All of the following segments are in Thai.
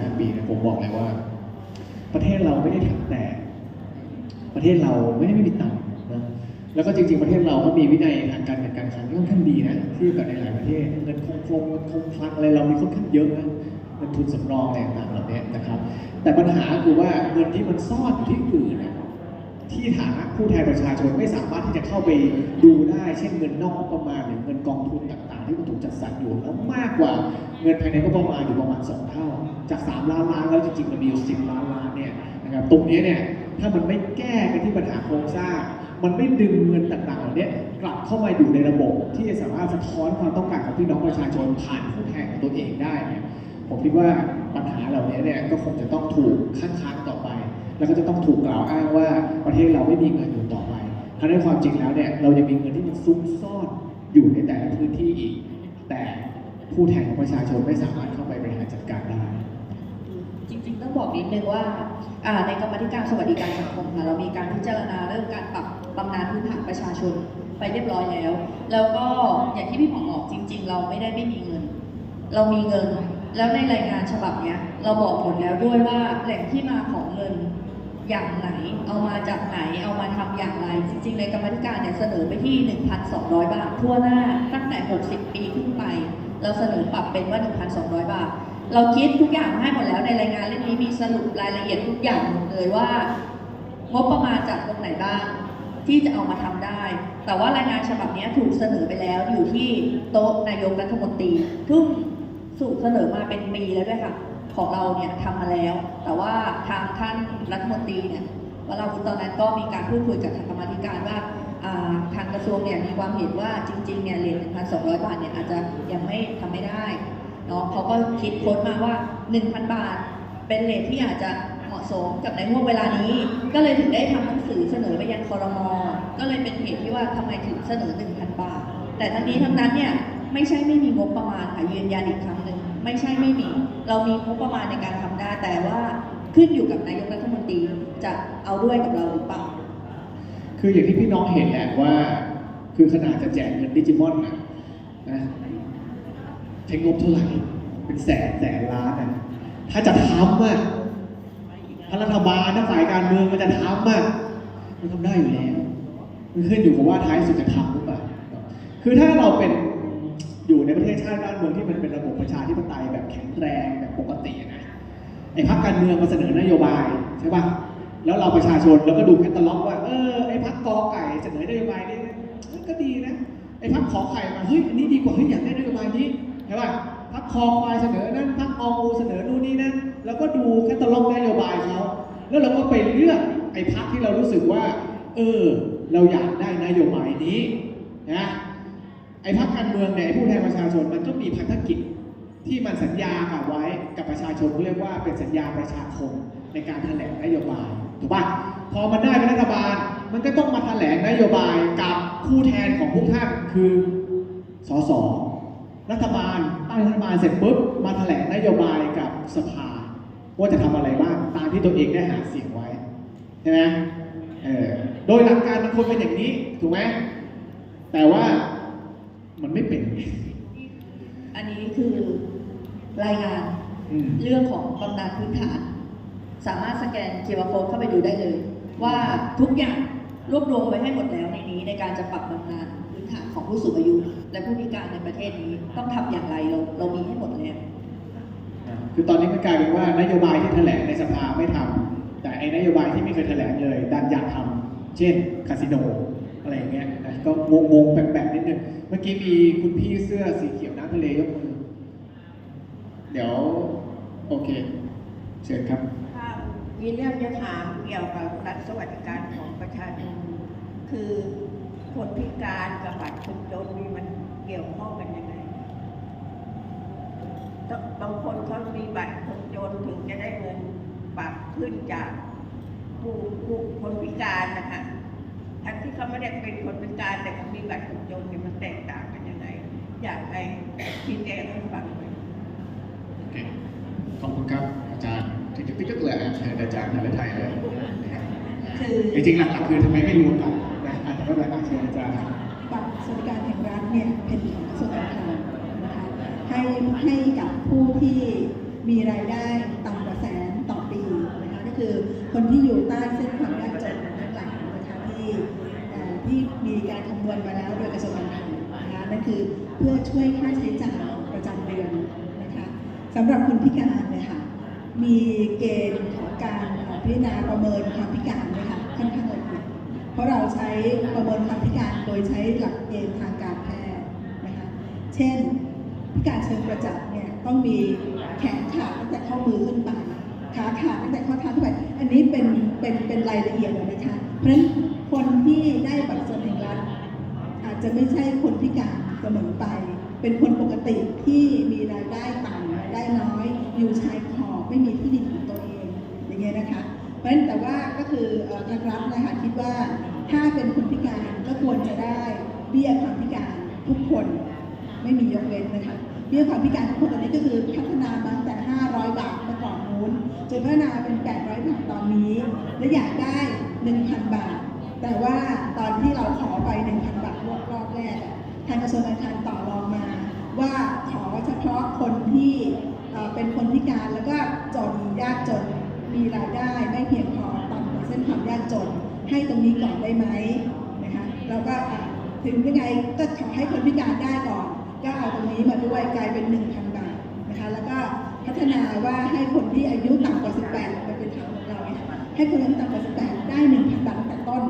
ห้าปีนะผมบอกเลยว่า ประเทศเราไม่ได้ถังแตกประเทศเราไม่ได้ไม่มีตังค์นะแล้วก็จริง ๆประเทศเราก็มีวินัยทางการเงินการคลังที่ค่อนข้างดีนะเทียบกับในหลายประเทศเงินคงคงเงินคงคลังอะไรเรามีค่อนข้างเยอะนะเงินทุนสำรองอะไรต่างๆเหล่านี้นะครับ แต่ปัญหาคือว่าเงินที่มันซ่อนอยู่ที่อื่นนะ ที่ฐานะผู้แทนประชาชนไม่สามารถที่จะเข้าไปดูได้ เช่นเงินนอกงบประมาณหรือเงินกองทุนต่างๆ ที่มันถูกจัดสรรอยู่แล้วมากกว่าเงินภายในงบประมาณอยู่ประมาณ 2 เท่า จาก 3 ล้านล้านแล้วจริงๆมันมีอยู่10 ล้านล้านเนี่ยนะครับตรงนี้เนี่ยถ้ามันไม่แก้กันที่ปัญหาโครงสร้าง มันไม่ดึงเงินต่างๆเหล่านี้กลับเข้ามาอยู่ในระบบ ที่จะสามารถสะท้อนความต้องการของพี่น้องประชาชนผ่านผู้แทนของตัวเองได้เนี่ยผมคิดว่าปัญหาเหล่านี้เนี่ยก็คงจะต้องถูกค้างๆต่อ แล้วก็จะต้องถูกกล่าวอ้างว่าประเทศเราไม่มีเงินอยู่ต่อไปทั้งในความจริงแล้วเนี่ยเรายังมีเงินที่มันซุกซ่อนอยู่ในแต่ละพื้นที่อีก แต่ผู้แทนของประชาชนไม่สามารถเข้าไปบริหารจัดการได้ จริงๆ ต้องบอกนิดนึงว่าในกรรมธิการสวัสดิการสังคมค่ะเรามีการพิจารณาเรื่องการปรับบำนาญพื้นฐานประชาชนไปเรียบร้อยแล้ว แล้วก็อย่างที่พี่หมอบอกจริง ๆ เราไม่ได้ไม่มีเงิน เรามีเงิน แล้วในรายงานฉบับเนี้ยเราบอกหมดแล้วด้วยว่าแหล่งที่มาของเงินอย่างไหน เอามาจากไหน เอามาทำอย่างไร จริงๆ ในกรรมธิการเนี่ยเสนอไปที่ 1,200 บาท ทั่วหน้าตั้งแต่ 60 ปีขึ้นไป เราเสนอปรับเป็นว่า 1,200 บาท เราคิดทุกอย่างให้หมดแล้วในรายงานเล่มนี้มีสรุปรายละเอียดทุกอย่างหมดเลยว่างบประมาณจากตรงไหนบ้าง ที่จะเอามาทำได้ แต่ว่ารายงานฉบับนี้ถูกเสนอไปแล้วอยู่ที่โต๊ะนายกรัฐมนตรีซึ่ง ถูกเสนอมาเป็นปีแล้วด้วยค่ะ ของเราเนี่ยทำมาแล้ว แต่ว่าทางท่านรัฐมนตรีเนี่ยวราวุธตอนนั้นก็มีการพูดคุยกับทางกรรมธิการว่าทางกระทรวงเนี่ยมีความเห็นว่าจริงๆเนี่ยเหรียญ1,200 บาทเนี่ยอาจจะยังไม่ทำไม่ได้เนาะเขาก็คิดค้นมาว่า 1,000 บาท เป็นเลทที่อาจจะเหมาะสมกับในห่วงเวลานี้ ก็เลยถึงได้ทำหนังสือเสนอไปยังคอรมอก็เลยเป็นเหตุที่ว่าทำไมถึงเสนอ 1,000 บาท แต่ทั้งนี้ทั้งนั้นเนี่ย ไม่ใช่ไม่มีงบประมาณค่ะยืนยันอีกครั้งหนึ่งไม่ใช่ไม่มี เรามีงบประมาณในการทำได้ แต่ว่าขึ้นอยู่กับนายกรัฐมนตรีจะเอาด้วยกับเราหรือเปล่าคืออย่างที่พี่น้องเห็นแหละว่า คือขนาดจะแจกเงินดิจิมอนนะนะใช้งบเท่าไหร่เป็นแสนแสนล้านนะถ้าจะทำอะถ้ารัฐบาลถ้าฝ่ายการเมืองมันจะทำอะมันทำได้อยู่แล้วมันขึ้นอยู่กับว่าท้ายสุดจะทำหรือเปล่าคือถ้าเราเป็น อยู่ในประเทศชาติบ้านเมืองที่มันเป็นระบบประชาธิปไตยแบบแข็งแรงแบบปกตินะไอ้พรรคการเมืองมาเสนอนโยบายใช่ป่ะแล้วเราประชาชนเราก็ดูแคตตาล็อกว่าเออไอ้พรรคกอไก่เสนอนโยบายนี้ก็ดีนะไอ้พรรคขอไข่มาเฮ้ยอันนี้ดีกว่าเฮ้ยอยากได้นโยบายนี้ใช่ป่ะพรรคคอควายเสนอนั่นพรรคองูเสนอนู่นนี่นั่นแล้วก็ดูแคตตาล็อกนโยบายเขาแล้วเราก็ไปเลือกไอ้พรรคที่เรารู้สึกว่า เออ เราอยากได้นโยบายนี้นะ ไอ้พรรคการเมืองเนี่ยผู้แทนประชาชนมันก็มีพันธกิจที่มันสัญญากับไว้กับประชาชนเรียกว่าเป็นสัญญาประชาคมในการแถลงนโยบายถูกปะพอมันได้เป็นรัฐบาล มันก็ต้องมาแถลงนโยบายกับผู้แทนของพวกท่านคือสสรัฐบาลตั้งรัฐบาลเสร็จปุ๊บมาแถลงนโยบายกับสภา ว่าจะทำอะไรบ้างตามที่ตัวเองได้หาเสียงไว้ใช่ไหมเออโดยหลักการมันควรเป็นอย่างนี้ถูกไหมแต่ว่า มันไม่เป็น อันนี้คือรายงานอืม เรื่องของบำนาญพื้นฐาน สามารถสแกน QR code เข้าไปดูได้เลย ว่าทุกอย่างรวบรวมไว้ให้หมดแล้วในนี้ ในการจะปรับบำนาญพื้นฐานของผู้สูงอายุ และผู้พิการในประเทศนี้ต้องทำอย่างไรเราเรามีให้หมดแล้ว คือตอนนี้มันกลายเป็นว่านโยบายที่แถลงในสภาไม่ทำแต่ไอ้นโยบายที่ไม่เคยแถลงเลย ดันอยากทำเช่นคาสิโน ก็งงๆแปลกๆนิดนึงเมื่อกี้มีคุณพี่เสื้อสีเขียวน้ำทะเลยกมือเดี๋ยว โอเค เชิญครับ ค่ะมีเรื่องจะถามเกี่ยวกับรัฐสวัสดิการของประชาชนคือคนพิการกับบัตรคนจนนี่มันเกี่ยวข้องกันยังไงบางคนเขามีบัตรคนจนถึงจะได้เงินปรับขึ้นจากผู้ผู้คนพิการนะคะ ทั้งที่เขาไม่ได้เป็นคนพิการแต่เขามีบัตรคนจนเนี่ยมันแตกต่างกันยังไงอยากให้ชี้แจงให้ฟังหน่อยโอเคขอบคุณครับอาจารย์ถึงจะติ๊กเลยอะเชิญอาจารย์นฤทัยเลยนะครับคือจริงๆหลักๆคือทำไมไม่รวมกันนะอาจจะไม่เป็นไรอะเชิญอาจารย์ครับบัตรสวัสดิการแห่งรัฐเนี่ยเป็นของกระทรวงการคลังนะคะให้ให้กับผู้ที่มีรายได้ต่ำกว่าแสนต่อปีนะคะก็คือคนที่อยู่ใต้เส้นความยากจนทั้งหลายนะคะที่เอ่อที่มี การคำนวณมาแล้วโดยกระทรวงการคลังนะคะนั่นคือเพื่อช่วยค่าใช้จ่ายประจำเดือนนะคะสำหรับคนพิการเนี่ยค่ะมีเกณฑ์ของการพิจารณาประเมินความพิการเนะคะค่อนข้างละเอียดเพราะเราใช้ประเมินความพิการโดยใช้หลักเกณฑ์ทางการแพทย์นะคะเช่น พิการเชิงประจักษ์เนี่ยต้องมีแขนขาดตั้งแต่ข้อมือขึ้นไปขาขาดตั้งแต่ข้อเท้าขึ้นไปอันนี้เป็นเป็นเป็นรายละเอียดเลยนะคะเพราะฉะนั้น คนที่ได้บัตรสวัสดิการอาจจะไม่ใช่คนพิการเสมอไป เป็นคนปกติที่มีรายได้ต่ำรายได้น้อย อยู่ชายขอบไม่มีที่ดินของตัวเองอย่างเงี้ยนะคะ เพราะฉะนั้นแต่ว่าก็คือทางรัฐนะคะคิดว่าถ้าเป็นคนพิการก็ควรจะได้เบี้ยความพิการทุกคนไม่มียกเว้นนะคะเบี้ยความพิการทุกคนตอนนี้ก็คือพัฒนามาตั้งแต่ 500 บาทเมื่อก่อนนู้นจนพัฒนาเป็น 800 บาทตอนนี้ และอยากได้ 1,000 บาท แต่ว่าตอนที่เราขอไป1,000บาทรอบรอบแรกทางกระทรวงการคลังต่อรองมา ว่าขอเฉพาะคนที่เป็นคนพิการแล้วก็จนยากจนมีรายได้ไม่เพียงพอต่ำกว่าเส้นความยากจน ให้ตรงนี้ก่อนได้ไหมนะคะแล้วก็ถึงยังไงก็ขอให้คนพิการได้ก่อน ก็เอาตรงนี้มาด้วยกลายเป็น 1,000 บาทนะคะแล้วก็ พัฒนาว่าให้คนที่อายุต่ำกว่า 18 มันเป็นทางของเราเนี่ยให้คนอายุต่ำกว่า 18 ได้ 1,000 บาทตั้งแต่ต้น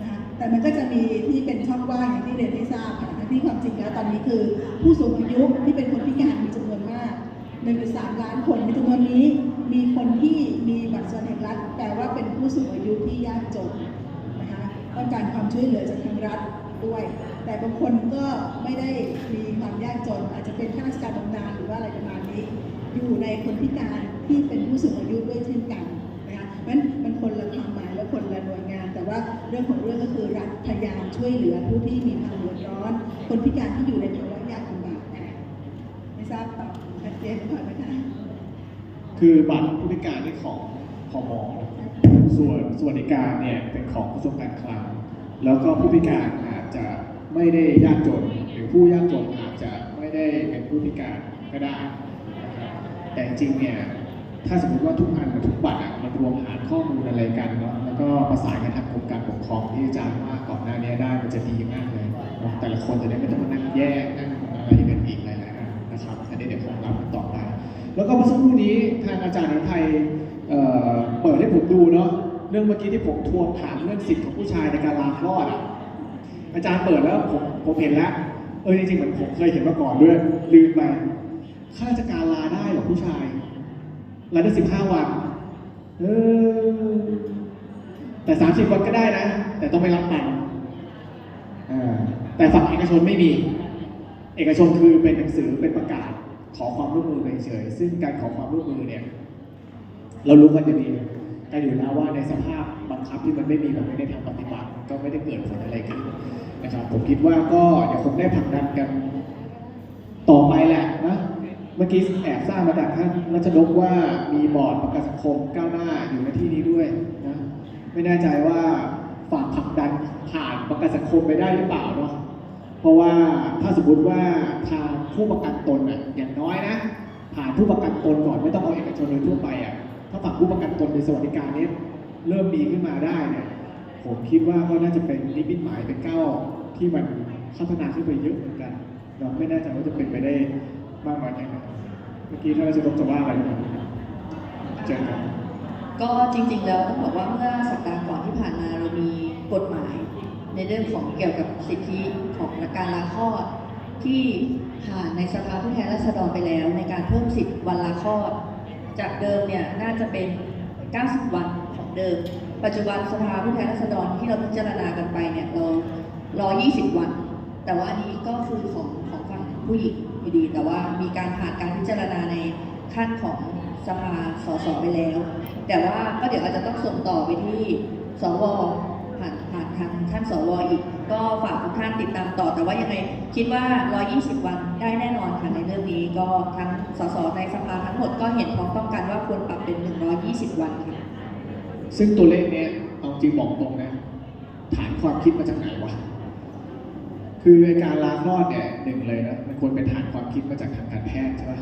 นะคะแต่มันก็จะมีที่เป็นช่องว่างอย่างที่เรียนให้ทราบค่ะที่ความจริงแล้วตอนนี้คือ ผู้สูงอายุที่เป็นคนพิการมีจำนวนมาก1.3ล้านคนในจำนวนนี้ มีคนที่มีบัตรสวัสดิการรัฐแต่ว่าเป็นผู้สูงอายุที่ยากจนนะคะต้องการความช่วยเหลือจากทางรัฐด้วย แต่บางคนก็ไม่ได้มีความยากจน อาจจะเป็นข้าราชการบำนาญหรือว่าอะไรประมาณนี้ อยู่ในคนพิการที่เป็นผู้สูงอายุด้วยเช่นกันนะคะเพราะฉะนั้นมันคนละความหมายและคนละหน่วยงาน แต่ว่าเรื่องของเรื่องก็คือรัฐพยายามช่วยเหลือผู้ที่มีความเดือดร้อน คนพิการที่อยู่ในภาวะยากลำบากค่ะไม่ทราบตอบชัดเจนหรือเปล่านะคะคือบัตรผู้พิการนี่ของพมส่วนสวัสดิการเนี่ยเป็นของกระทรวงการคลัง แล้วก็ผู้พิการอาจจะไม่ได้ยากจน หรือผู้ยากจนอาจจะไม่ได้เป็นผู้พิการก็ได้ แต่จริงเนี่ยถ้าสมมติว่าทุกอันกับทุกบัตรอะมันรวมหารข้อมูลอะไรกันเนาะแล้วก็ประสานกันทางกรมการปกครองที่อาจารย์ว่าก่อนหน้านี้ได้มันจะดีมากเลยเนาะแต่ละคนจะได้ไม่ต้องมานั่งแยกนั่งอะไรกันอีกหลายๆอันนะครับอันนี้เดี๋ยวคงรับกันต่อไปแล้วก็เมื่อสักครู่นี้ทางอาจารย์นไทยเอ่อเปิดให้ผมดูเนาะเรื่องเมื่อกี้ที่ผมทวงถามเรื่องสิทธิ์ของผู้ชายในการลาคลอดอะอาจารย์เปิดแล้วผมผมเห็นแล้วเออจริงๆเหมือนผมเคยเห็นมาก่อนด้วยลืมไป ข้าราชการลาได้หรอผู้ชายลาได้สิบห้าวัน เออ แต่สามสิบวันก็ได้นะ แต่ต้องไม่รับตังค์แต่ฝั่งเอกชนไม่มี เอกชนคือเป็นหนังสือเป็นประกาศ ขอความร่วมมือเฉยซึ่งการขอความร่วมมือเนี่ย เรารู้กันจะดีกันอยู่แล้วว่าในสภาพบังคับที่มันไม่มีแบบไม่ได้ทาปฏิบัติ ก็ไม่ได้เกิดผลอะไรขึ้นนะครับ ผมคิดว่าก็เดี๋ยวคงได้ผลักดันกันต่อไปแหละนะ เมื่อกี้แอบทราบมาจากท่านรัชนกว่ามีบอร์ดประกันสังคมก้าวหน้าอยู่ในที่นี้ด้วยนะไม่แน่ใจว่าฝากผลักดันผ่านประกันสังคมไปได้หรือเปล่าเนาะเพราะว่าถ้าสมมติว่าทางผู้ประกันตนอะอย่างน้อยนะ ผ่านผู้ประกันตนก่อนไม่ต้องเอาเอกชนโดยทั่วไปอะถ้าฝั่งผู้ประกันตนในสวัสดิการนี้เริ่มดีขึ้นมาได้เนี่ยผมคิดว่าก็น่าจะเป็นนิมิตหมายเป็นก้าวที่มันพัฒนาขึ้นไปเยอะเหมือนกันเราไม่แน่ใจว่าจะเป็นไปได้ มากน้อยแค่ไหนเมื่อกี้ท่านราชดกจะว่าอะไรหรือเปล่าเจอกันก็จริงๆแล้วต้องบอกว่าเมื่อสัปดาห์ก่อนที่ผ่านมาเรามีกฎหมาย ในเรื่องของเกี่ยวกับสิทธิของการลาคลอดที่ผ่านในสภาผู้แทนราษฎรไปแล้ว ในการเพิ่มสิทธิวันลาคลอด จากเดิมเนี่ยน่าจะเป็น 90 วันของเดิม ปัจจุบันสภาผู้แทนราษฎรที่เราพิจารณากันไปเนี่ยเรารอ 20 วัน แต่ว่าอันนี้ก็คือของของฝั่งผู้หญิง อยู่ดี แต่ว่ามีการผ่านการพิจารณาในขั้นของสภาสสไปแล้ว แต่ว่าก็เดี๋ยวอาจจะต้องส่งต่อไปที่สวผ่านผ่านทางท่านสวอีก ก็ฝากทุกท่านติดตามต่อแต่ว่ายังไงคิดว่า 120 วันได้แน่นอนค่ะในเรื่องนี้ก็ทั้งสสในสภาทั้งหมดก็เห็นพ้องต้องกันว่าควรปรับเป็น 120 วันค่ะซึ่งตัวเลขเนี้ยเอาจริงบอกตรงนะฐานความคิดมาจากไหนวะ คือไอการลาคลอดเนี่ยหนึ่งเลยนะมันควรเป็นฐานความคิดมาจากทางการแพทย์ใช่ปะ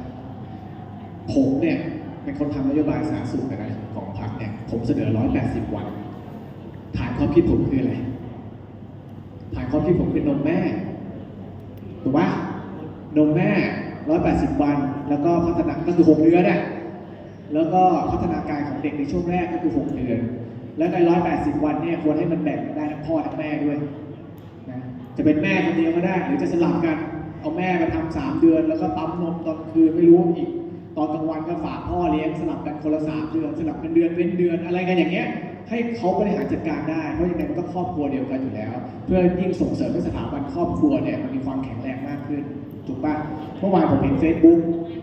ผมเนี่ยเป็นคนทำนโยบายสาธารณสุขนะของพรรคเนี่ยผมเสนอ 180 วัน ฐานความคิดผมคืออะไร ฐานความคิดผมคือนมแม่ถูกปะนมแม่ 180 วัน แล้วก็พัฒนาก็คือ 6 เดือนน่ะแล้วก็พัฒนาการของเด็กในช่วงแรกก็คือ 6 เดือน แล้วใน 180 วันเนี่ยควรให้มันแบ่งกันได้ทั้งพ่อทั้งแม่ด้วย จะเป็นแม่คนเดียวก็ได้ หรือจะสลับกัน เอาแม่มาทำสามเดือน แล้วก็ปั๊มนมตอนคืนไม่รู้อีก ตอนกลางวันก็ฝากพ่อเลี้ยงสลับกันคนละสามเดือน สลับกันเดือนเป็นเดือนอะไรกันอย่างเงี้ยให้เขาบริหารจัดการได้ เพราะยังไงมันก็ครอบครัวเดียวกันอยู่แล้ว เพื่อยิ่งส่งเสริมให้สถาบันครอบครัวเนี่ยมันมีความแข็งแรงมากขึ้นถูกปะเมื่อวานผมเห็นเฟซบุ๊ก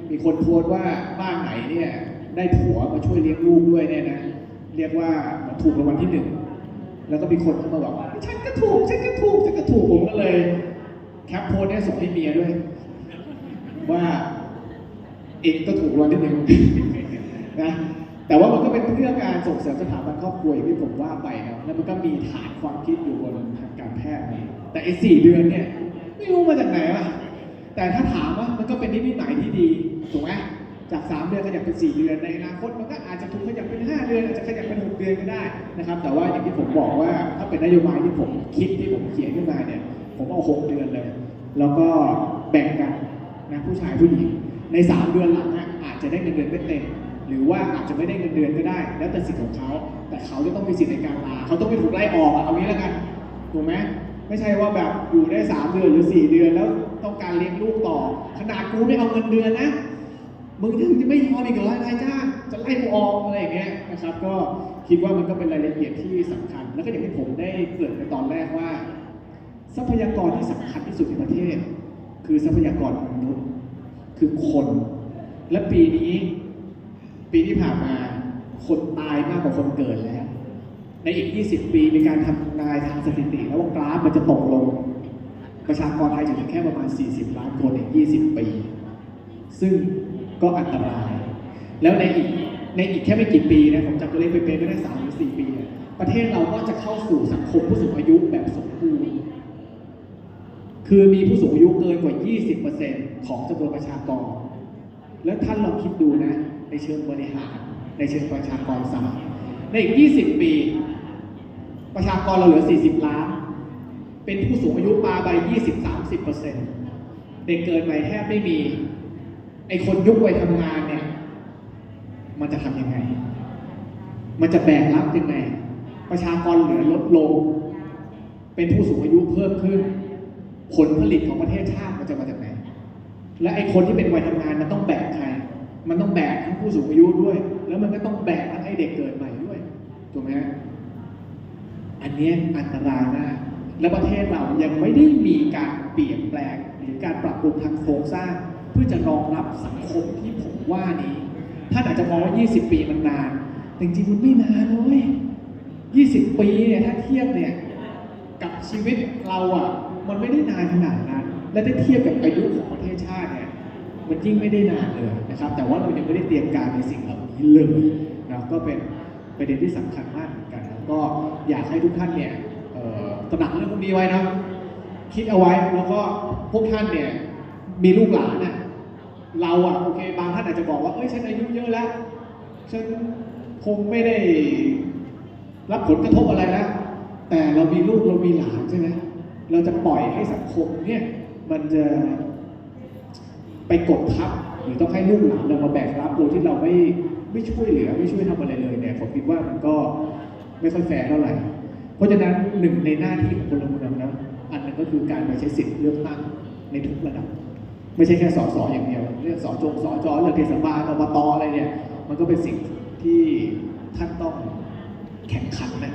มีคนโพสต์ว่าบ้านไหนเนี่ยได้ผัวมาช่วยเลี้ยงลูกด้วยเนี่ยนะเรียกว่าถูกรางวัลที่หนึ่ง แล้วก็มีคนเข้ามาบอกว่าฉันก็ถูกฉันก็ถูกฉันก็ถูกผมก็เลย แคปโพสต์เนี่ยส่งให้เมียด้วย ว่าเองก็ถูกรางวัลที่หนึ่งนะแต่ว่ามันก็เป็นเพื่อการส่งเสริมสถาบันครอบครัวอย่างที่ผมว่าไปนะแล้วมันก็มีฐานความคิดอยู่บนทางการแพทย์นะแต่ไอ้สี่เดือนเนี่ยไม่รู้มาจากไหนวะแต่ถ้าถามว่ามันก็เป็นนิมิตหมายที่ดีถูกไหม จากสามเดือนขยับเป็นสี่เดือน ในอนาคตมันก็อาจจะถูกขยับเป็นห้าเดือน อาจจะขยับเป็นหกเดือนก็ได้นะครับ แต่ว่าอย่างที่ผมบอกว่าถ้าเป็นนโยบายที่ผมคิดที่ผมเขียนขึ้นมาเนี่ย ผมเอาหกเดือนเลย แล้วก็แบ่งกันนะผู้ชายผู้หญิง ในสามเดือนหลังอะอาจจะได้เงินเดือนไม่เต็ม หรือว่าอาจจะไม่ได้เงินเดือนก็ได้ แล้วแต่สิทธิ์ของเขา แต่เขาจะต้องมีสิทธิ์ในการลา เขาต้องไม่ถูกไล่ออกอะเอางี้แล้วกัน ถูกไหมไม่ใช่ว่าแบบอยู่ได้สามเดือนหรือสี่เดือนแล้วต้องการเลี้ยงลูกต่อ ขนาดกูไม่เอาเงินเดือนนะ มึงถึงจะไม่ยอมอีกเหรอนายจ้างจะไล่กูออกอะไรอย่างเงี้ยนะครับก็คิดว่ามันก็เป็นรายละเอียดที่สำคัญ แล้วก็อย่างที่ผมได้เกริ่นไปตอนแรกว่า ทรัพยากรที่สำคัญที่สุดในประเทศ คือทรัพยากรมนุษย์คือคน และปีนี้ ปีที่ผ่านมาคนตายมากกว่าคนเกิดแล้ว ในอีก 20 ปีมีการทำนายทางสถิติ แล้วว่ากราฟมันจะตกลง ประชากรไทยจะเหลือแค่ประมาณ 40 ล้านคนใน 20 ปี ซึ่ง ก็อันตราย แล้วในอีกในอีกแค่ไม่กี่ปีนะผมจำตัวเลขไปเป็นไม่ได้สามหรือสี่ปี ประเทศเราก็จะเข้าสู่สังคมผู้สูงอายุแบบสมบูรณ์คือมีผู้สูงอายุเกินกว่า 20%ของจำนวนประชากร แล้วท่านลองคิดดูนะ ในเชิงบริหาร ในเชิงประชากรศาสตร์ในอีก 20 ปี ประชากรเราเหลือ 40 ล้าน เป็นผู้สูงอายุปาไป 20-30%เด็กเกิดใหม่แทบไม่มี ไอคนยุควัยทำงานเนี่ย มันจะทำยังไง มันจะแบกรับยังไง ประชากรเหลือลดลง เป็นผู้สูงอายุเพิ่มขึ้น ผลผลิตของประเทศชาติมันจะมาจากไหน และไอคนที่เป็นวัยทำงานมันต้องแบกใคร มันต้องแบกทั้งผู้สูงอายุด้วย แล้วมันก็ต้องแบกทั้งไอเด็กเกิดใหม่ด้วย ถูกไหมอันนี้อันตรายมากและประเทศเรายังไม่ได้มีการเปลี่ยนแปลงหรือการปรับปรุงทางโครงสร้าง เพื่อจะรองรับสังคมที่ผมว่านี้ท่านอาจจะมองว่า 20 ปีมันนาน แต่จริงๆมันไม่นานเลย20 ปีเนี่ยถ้าเทียบเนี่ยกับชีวิตเราอะมันไม่ได้นานขนาดนั้น และถ้าเทียบกับอายุของประเทศชาติเนี่ยมันยิ่งไม่ได้นานเลยนะครับ แต่ว่าเรายังไม่ได้เตรียมการในสิ่งเหล่านี้เลยนะก็เป็นประเด็นที่สำคัญมากเหมือนกันแล้วก็อยากให้ทุกท่านเนี่ยตระหนักเรื่องพวกนี้ไว้นะคิดเอาไว้แล้วก็พวกท่านเนี่ยมีลูกหลานน่ะ เราอะโอเคบางท่านอาจจะบอกว่าเอ้ยฉันอายุเยอะแล้วฉันคงไม่ได้รับผลกระทบอะไรแล้วแต่เรามีลูกเรามีหลานใช่ไหมเราจะปล่อยให้สังคมเนี่ยมันจะไปกดทับหรือต้องให้ลูกหลานเรามาแบกรับโดยที่เราไม่ไม่ช่วยเหลือไม่ช่วยทำอะไรเลยเนี่ยผมคิดว่ามันก็ไม่ค่อยแฟร์เท่าไหร่ เพราะฉะนั้นหนึ่งในหน้าที่ของพลเมืองนะอันหนึงก็คือการไปใช้สิทธิ์เลือกตั้งในทุกระดับ ไม่ใช่แค่สอสออย่างเดียว เรื่องสอจงสอจอเรื่องเทศบาลอบตอะไรเนี่ย มันก็เป็นสิ่งที่ท่านต้องแข่งขันนะ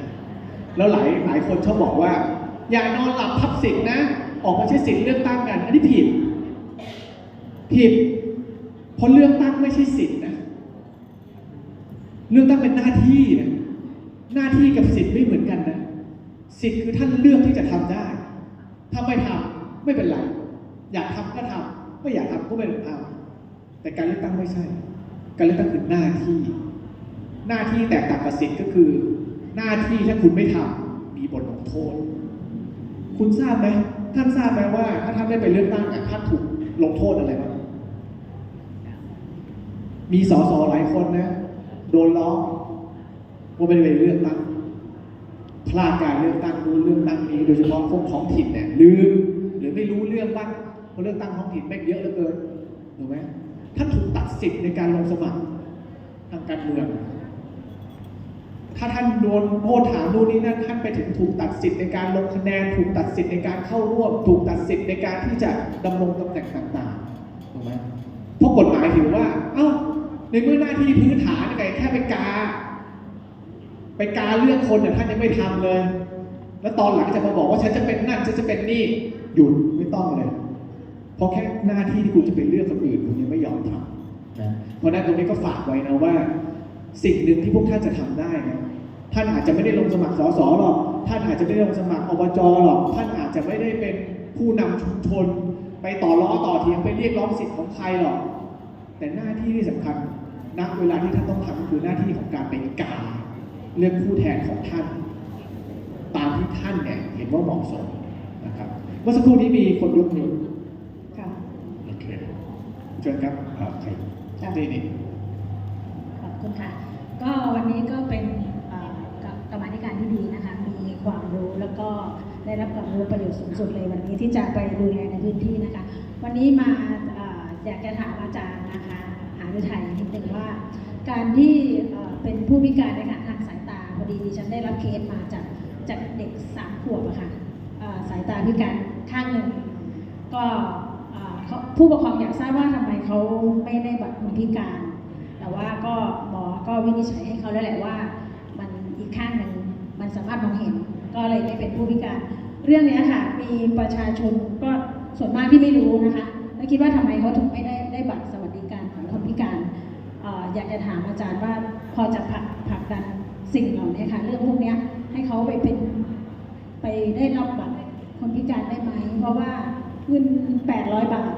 แล้วหลายหลายคนชอบบอกว่า อย่านอนหลับทับสิทธินะ ออกมาใช้สิทธิ์เลือกตั้งกัน อันนี้ผิด ผิด เพราะเลือกตั้งไม่ใช่สิทธินะ เลือกตั้งเป็นหน้าที่นะหน้าที่กับสิทธิ์ไม่เหมือนกันนะ สิทธิ์คือท่านเลือกที่จะทำได้ ถ้าไม่ทำไม่เป็นไร อยากทำก็ทำ ไม่อยากทำก็ไม่ต้องทำแต่การเลือกตั้งไม่ใช่ การเลือกตั้งคือหน้าที่ หน้าที่แตกต่างกับสิทธิ์ก็คือ หน้าที่ถ้าคุณไม่ทำมีบทลงโทษ คุณทราบไหมท่านทราบไหมว่า ถ้าท่านได้ไปเลือกตั้งอะท่านถูกลงโทษอะไรบ้างมีสสหลายคนนะโดนล้อว่าไม่ได้ไปเลือกตั้งพลาดการเลือกตั้งนู้นเลือกตั้งนี้ โดยเฉพาะพวกท้องถิ่นเนี่ยลืมหรือไม่รู้เรื่องบ้าง เพราะเลือกตั้งท้องถิ่นแม่งเยอะเหลือเกินถูกไหมท่านถูกตัดสิทธิ์ในการลงสมัครทางการเมือง ถ้าท่านโดนโทษฐานนู่นนี่นั่นท่านไปถึงถูกตัดสิทธิ์ในการลงคะแนน ถูกตัดสิทธิ์ในการเข้าร่วม ถูกตัดสิทธิ์ในการที่จะดำรงตำแหน่งต่างๆถูกไหมเพราะกฎหมายถือว่า เอ้า ในเมื่อหน้าที่พื้นฐานไงแค่ไปกา ไปกาเลือกคนเนี่ยท่านยังไม่ทำเลย แล้วตอนหลังจะมาบอกว่าฉันจะเป็นนั่นฉันจะเป็นนี่หยุดไม่ต้องเลย เพราะแค่หน้าที่ที่คุณจะไปเลือกคนอื่นคุณยังไม่ยอมทำนะเพราะนั้นตรงนี้ก็ฝากไว้นะว่า สิ่งหนึ่งที่พวกท่านจะทำได้นะท่านอาจจะไม่ได้ลงสมัครสสหรอก ท่านอาจจะไม่ได้ลงสมัครอบจหรอก ท่านอาจจะไม่ได้เป็นผู้นำชุมชน ไปต่อล้อต่อเทียงไปเรียกร้องสิทธิ์ของใครหรอก แต่หน้าที่ที่สำคัญณเวลาที่ท่านต้องทำก็คือหน้าที่ของการไปกาเลือกผู้แทนของท่าน ตามที่ท่านเนี่ยเห็นว่าเหมาะสมนะครับ เมื่อสักครู่นี้มีคนยกมือ เชิญครับอ่าใครค่ะนี่นี่ขอบคุณค่ะ ก็วันนี้ก็เป็นเอ่อกกรรมาธิการที่ดีนะคะ มีความรู้แล้วก็ได้รับความรู้ประโยชน์สูงสุดเลยวันนี้ที่จะไปดูแลในพื้นที่นะคะ วันนี้มาเอ่ออยากจะถามอาจารย์นะคะหาวิทยนิดนึงว่า การที่เอ่อเป็นผู้พิการในขณะทางสายตาพอดีดิฉันได้รับเคสมาจากจากเด็กสามขวบอะค่ะเอ่อสายตาพิการข้างหนึ่งก็เอ่อเขา ผู้ปกครองอยากทราบว่าทำไมเขาไม่ได้บัตรคนพิการ แต่ว่าก็หมอก็วินิจฉัยให้เขาแล้วแหละว่า มันอีกข้างหนึ่งมันสามารถมองเห็น ก็เลยไม่เป็นผู้พิการ เรื่องนี้ค่ะมีประชาชนก็ส่วนมากที่ไม่รู้นะคะแล้วคิดว่าทำไมเขาถึงไม่ได้ได้บัตรสวัสดิการของคนพิการออยากจะถามอาจารย์ว่าพอจะผลักผลักดันสิ่งเหล่านี้ค่ะเรื่องพวกนี้ให้เขาไปเป็นไปได้รับบัตรคนพิการได้ไหมเพราะว่าเงิน800 บาท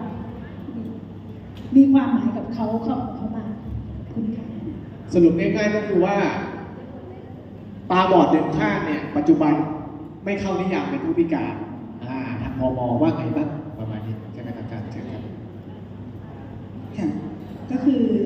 มีความหมายกับเขาเขาเขามากขอบคุณค่ะสรุปง่ายๆก็คือว่า ตาบอดหนึ่งข้างเนี่ย ปัจจุบันไม่เข้านิยามเป็นผู้พิการอ่าทางพมว่าไงบ้างประมาณนี้ใช่ไหมครับอาจารย์เชิญครับ ค่ะ ก็คือ